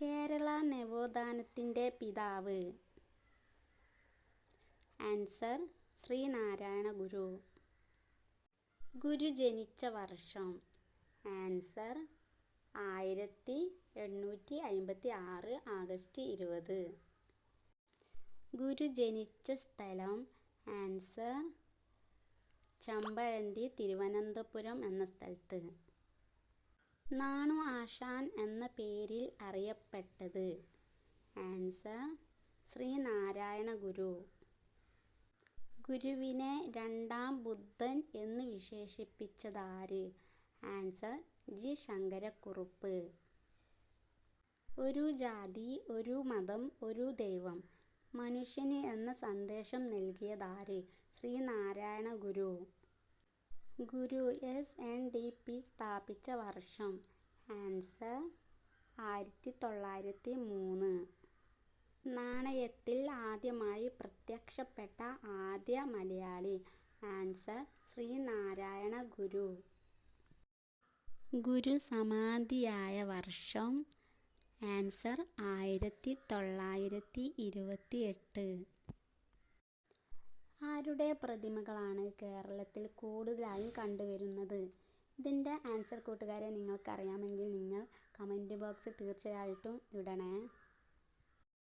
കേരള നവോത്ഥാനത്തിന്റെ പിതാവ്. ആൻസർ ശ്രീനാരായണ ഗുരു. ഗുരു ജനിച്ച വർഷം. ആൻസർ ആയിരത്തി എണ്ണൂറ്റി അമ്പത്തിആറ് ആഗസ്റ്റ് ഇരുപത്. ഗുരു ജനിച്ച സ്ഥലം. ആൻസർ ചമ്പഴന്തി തിരുവനന്തപുരം എന്ന സ്ഥലത്ത്. നാണു ആശാൻ എന്ന പേരിൽ അറിയപ്പെട്ടത്. ആൻസർ ശ്രീനാരായണ ഗുരു. ഗുരുവിനെ രണ്ടാം ബുദ്ധൻ എന്ന് വിശേഷിപ്പിച്ചതാര്. Answer G Sankara Kurup. ഒരു ജാതി, ഒരു മതം, ഒരു ദൈവം മനുഷ്യന് എന്ന സന്ദേശം നൽകിയതാര്. Sreenarayana Guru. Guru S. N. D. P സ്ഥാപിച്ച വർഷം. ആൻസർ ആയിരത്തി തൊള്ളായിരത്തി മൂന്ന്. നാണയത്തിൽ ആദ്യമായി പ്രത്യക്ഷപ്പെട്ട ആദ്യ മലയാളി. ആൻസർ ശ്രീനാരായണ ഗുരു. ഗുരു സമാധിയായ വർഷം. ആൻസർ ആയിരത്തി ആയിരത്തിതൊള്ളായിരത്തി ഇരുപത്തിഎട്ട്. ആരുടെ പ്രതിമകളാണ് കേരളത്തിൽ കൂടുതലായും കണ്ടുവരുന്നത്. ഇതിന്റെ ആൻസർ കൂട്ടുകാരെ നിങ്ങൾക്കറിയാമെങ്കിൽ നിങ്ങൾ കമന്റ് ബോക്സിൽ തീർച്ചയായിട്ടും ഇടണേ.